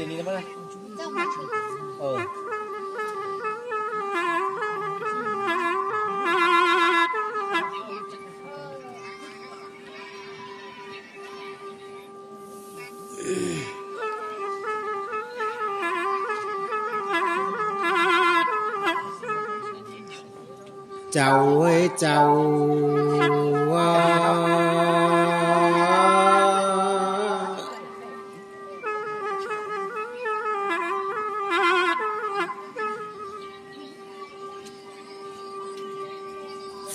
ตัวนี้ได้มั้ยเจ้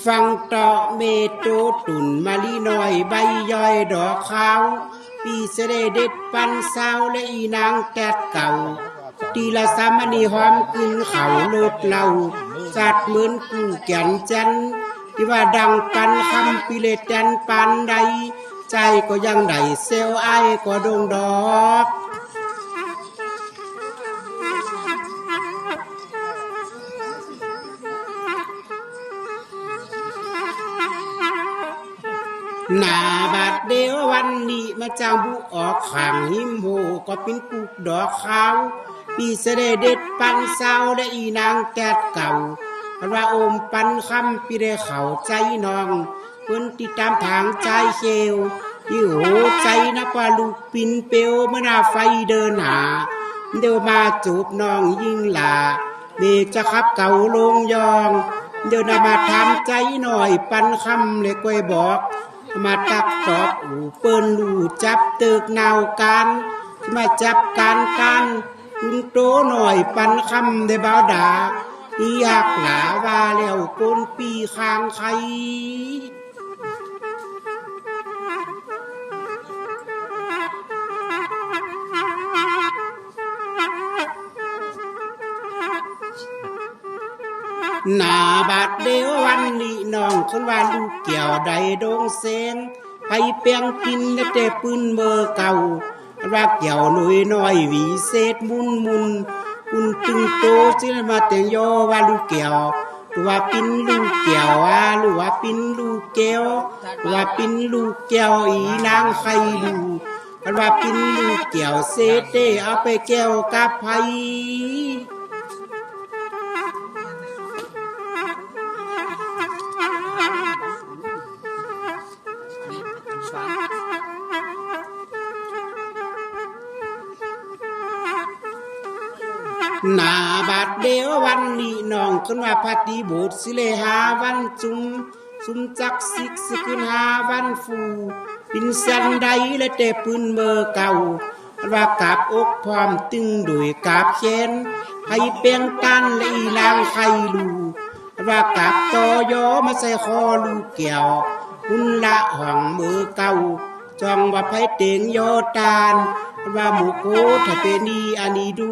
ฟังต่อเมโตตุนมาลีน้อยใบย่อยดอกขาวปีเสดเด็ดปันสาและอีนางแกดเก่าตีละสามณีหอมกินเขาโลดเหล่าจัดเหมือนกูแก่นจันที่ว่าดังกันคำปิเลจันปานใด ใจก็ยังไดเซลไอก็ดงดอก หน้าบาดเดียววันนี้มาจ้าบุออกขางหิมโหก็เป็นปุกดอกขาวปีเสดเด็ดปันเศร้าได้อีนางแกดเก่าคันว่าโอมปันคำปีได้เข่าใจน้องเพิ่นติดตามทางใจเชวยี่โหใจนับว่าลูกปินเปียวเมื่อหน้าไฟเดินหาเดี๋ยวมาจูบน้องยิ่งหลาเมจะขับเก่าลงยอง เดี๋ยวนามาทำใจหน่อยปันคำเลยกวยบอก มาตักตอบอูเปิ้นลูจับตึกนาวกันมาจับการกันคุณโตหน่อยปันคำได้บ่าวดาอยากหลาว่าแล้วโกนปีคางใคร หน้าบาดเดียววันนี้น้องคนว่าลูกเกี่ยวใดดงเซงไปเปียงกินแต่ปืนเบอร์เก่ารักเกี่ยวหนุ่ยน้อยหวีเศษมุนมุนคุณตึงโตจิมาแต่ยอว่าลูกเกี่ยวตัวปิ้นลูกเกี่ยวว่าลูกว่าปิ้นลูกแก้วว่าปิ้นลูกแก้วอีนางใครดูกันว่าปิ้นลูกเกี่ยวเศษเตเอาไปแก้วกับไผ หน้าบาดเดียววันนี้น้องขึ้นว่าพัติบสถ์สิเลหาวันจุมสุมจักสิกสขึ้นหาวันฟูปินสันใดและแต่ปืนเบอร์เก่าว่ากาบอกพร้อมตึงโดยกาบเชนให้เปียงกันและอีนางไข่ลูว่ากาบตอยอมาใส่คอลูกเกี่ยวคุณละห่องมือเก่าจองว่าไผเตียงโยตานว่าหมูโคถ้าเป็นนีอันนี้ดู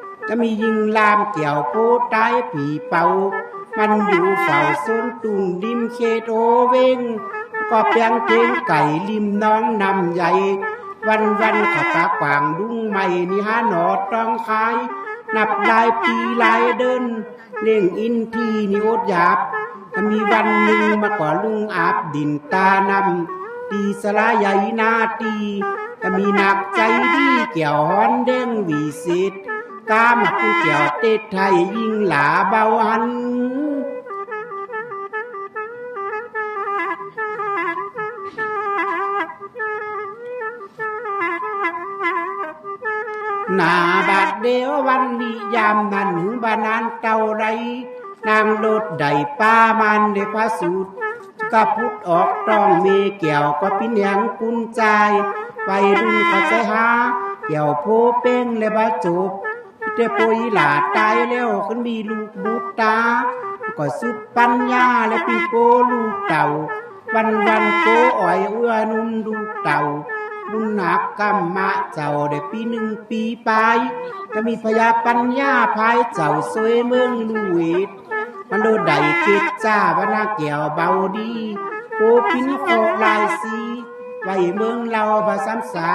จ้าก็ปีเอ้ยมียิงลามเกี่ยวโพตายผีเป่า มันอยู่เฝ้าส้นตุ่งริมเขตโอเวงก็เพียงเทงไก่ริมน้องนำใหญ่ วันวันขับปากวางดุ้งใหม่นี่ฮะหนอต้องขาย นับลายปีลายเดิน เล่งอินทีนี่อดหยาบถ้ามีวันหนึ่งมาก่อลุงอาบดินตานำตีสลาใหญ่นาตีถ้ามีหนักใจดีเกี่ยวฮอนเด้งวีสิทธิ์ กามผู้เกี่ยวเตดไทยยิ่งหลาเบาหันหนาบาดเดียววันนี้ยามนั้นหึงบานานเก่าไรนางโลดใดป้ามันได้พระสูตรก็พุดออกต้องมีเกี่ยวก็ปินยังกุญใจไปรุ่นก็ใจหาเกี่ยวโพเป้งและบาจูบ เจ้าปุยหลาตายแล้วขึ้นมีลูกบุตรตา ก็สุดปัญญาและปีโกลูกเต่า วันวันโกอ่อยเอื้อนุ่มลูกเต่าบุญหนักกรรมะเจ้าได้ปีหนึ่งปีไปก็มีพยาปัญญาภายเจ้าสวยเมืองลูเวดมันโดดใดเกตจ้าบรรณาแก้วเบาดีโอพินโคลายสีไว้เมืองเราภาษาสา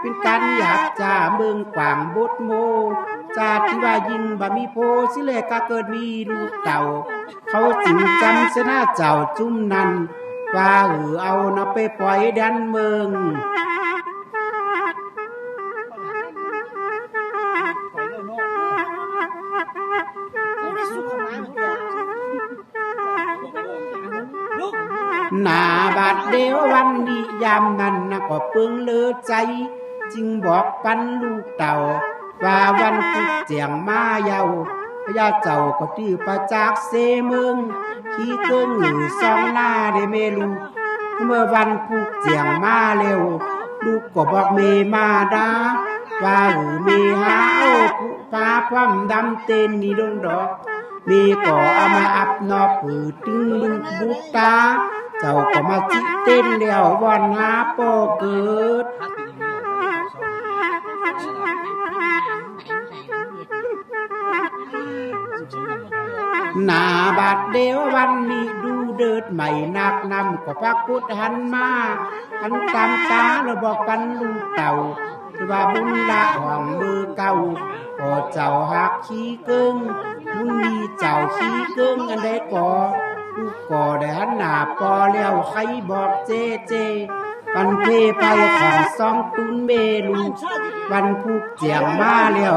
เป็นการหยาบจ้าเมืองกว่างบดโม จาที่ว่ายิงบ่มีโพสิเลก็เกิดมีลูกเต่า เขาจึงจำชนะเจ้าจุ้มนั้นว่าเออเอานะไปปล่อยแดันเมืองหนาบาดเดียววันนี้ยามนั้นนะก็เปิงเลือใจ จึงบอกปันลูกเต่า ว่าวันพุธเจียงมาเยาพญาเจ้าก็ตื้อประจากเสเมืองขี้เกิงหรือซองหน้าได้เมลูกเมื่อวันพุธเจียงมาเร็ว ลูกก็บอกเมมาดาว่าเออเมหาโอ้ผู้พาพร้อมดำเต้นนี่ดงดอกมีก็เอามาอับนอกผือตึงลูกบุกตา เจ้าก็มาจิเต้นแล้ววันหาโปเกิด หน้าบาดเดียววันนี้ดูเดิดใหม่นักนำก็พักพุทธหันมาหันตามตาแล้วบอกกันลูกเต่าว่าบุญละห้องมือเก่าก็เจ้าหักขี้เกิงบุญมีเจ้าขี้เกิงอันใดก่อลูกก่อได้หันหน้าปอแล้วใครบอกเจเจ วันเพไปของสองตุนเมลูวันผูกเจียงมาแล้ว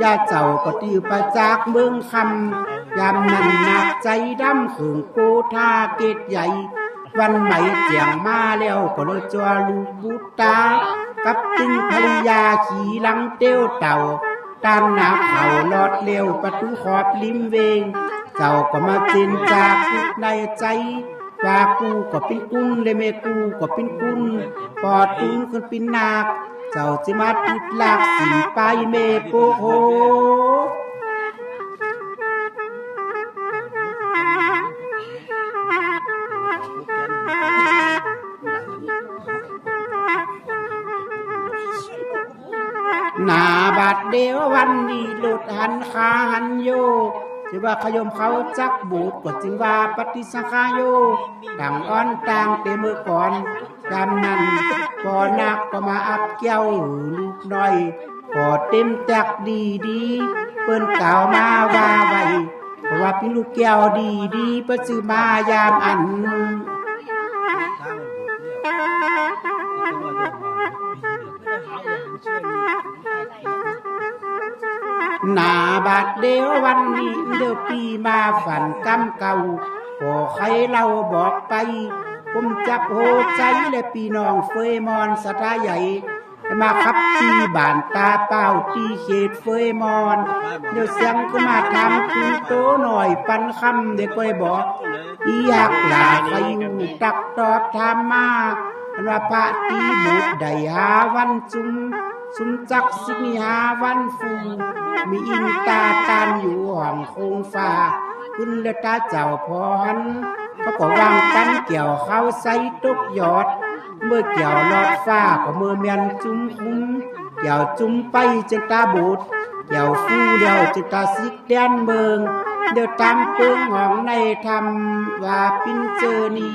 ย่าเจ้าก็ตื้อประจากเมืองคำยามนั้นหนักใจดำขึงโกธาเกตใหญ่ วันไหมเจียงมาแล้วก็เลยจัวลูกบุตตา กับตึงภรรยาขี่หลังเต้วเต่าตามหนาเขาลอดเร็วประตูขอบริมเวง เจ้าก็มาเจนจากในใจ ว่ากูก็เป็นกุ้นเลยแม่กูก็เป็นกุ้นปอดตุนคนเป็นนาคเจ้าจะมาติดลากสิไปเมโปโฮหน้าบาดเดียววันนี้หลุดหันขาหันโย ที่ว่าขยมเขาจักบูดกดจึงว่าปฏิสังขายโยต่างอ้อนต่างเตมือก่อนดำนั้นก่อนักก็มาอับเกี้ยวลูกน้อยก็เต็มจักดีดีเปิ้นกล่าวมาว่าไว้เพราะว่าพี่ลูกแก้วดีดีประสือมายามอัน หน้าบาดเดียววันนี้เดือปีมาฝันกำเก่าขอใครเราบอกไป ผมจับโหใจและปีน้องเฟยมอนสถาใหญ่มาขับตีบานตาเป้าตีเขตเฟยมอน เดี๋ยวเสียงก็มาทำคุณโตหน่อยปันคำเด็กก้อยบอกอีอยากลาไปอยู่ตักตอบทำมาว่าพระตีบุตรได้หาวันจุม สุมจักสิมีหาวันฟูมีอินตาตานอยู่ห้องคงฟ้าขึ้นเดตาเจ้าพรเขาก็วางกันเกี่ยวเข้าใส่ตกยอด เมื่อเกี่ยวลอดฟ้าก็เมื่อเมียนจุ้มคุ้มเกี่ยวจุ้มไปจนตาบูดเกี่ยวฟูเดียวจนตาซิกแดนเบิงเดี๋ยวตามเปิงห้องในธรรมว่าปินเจอนี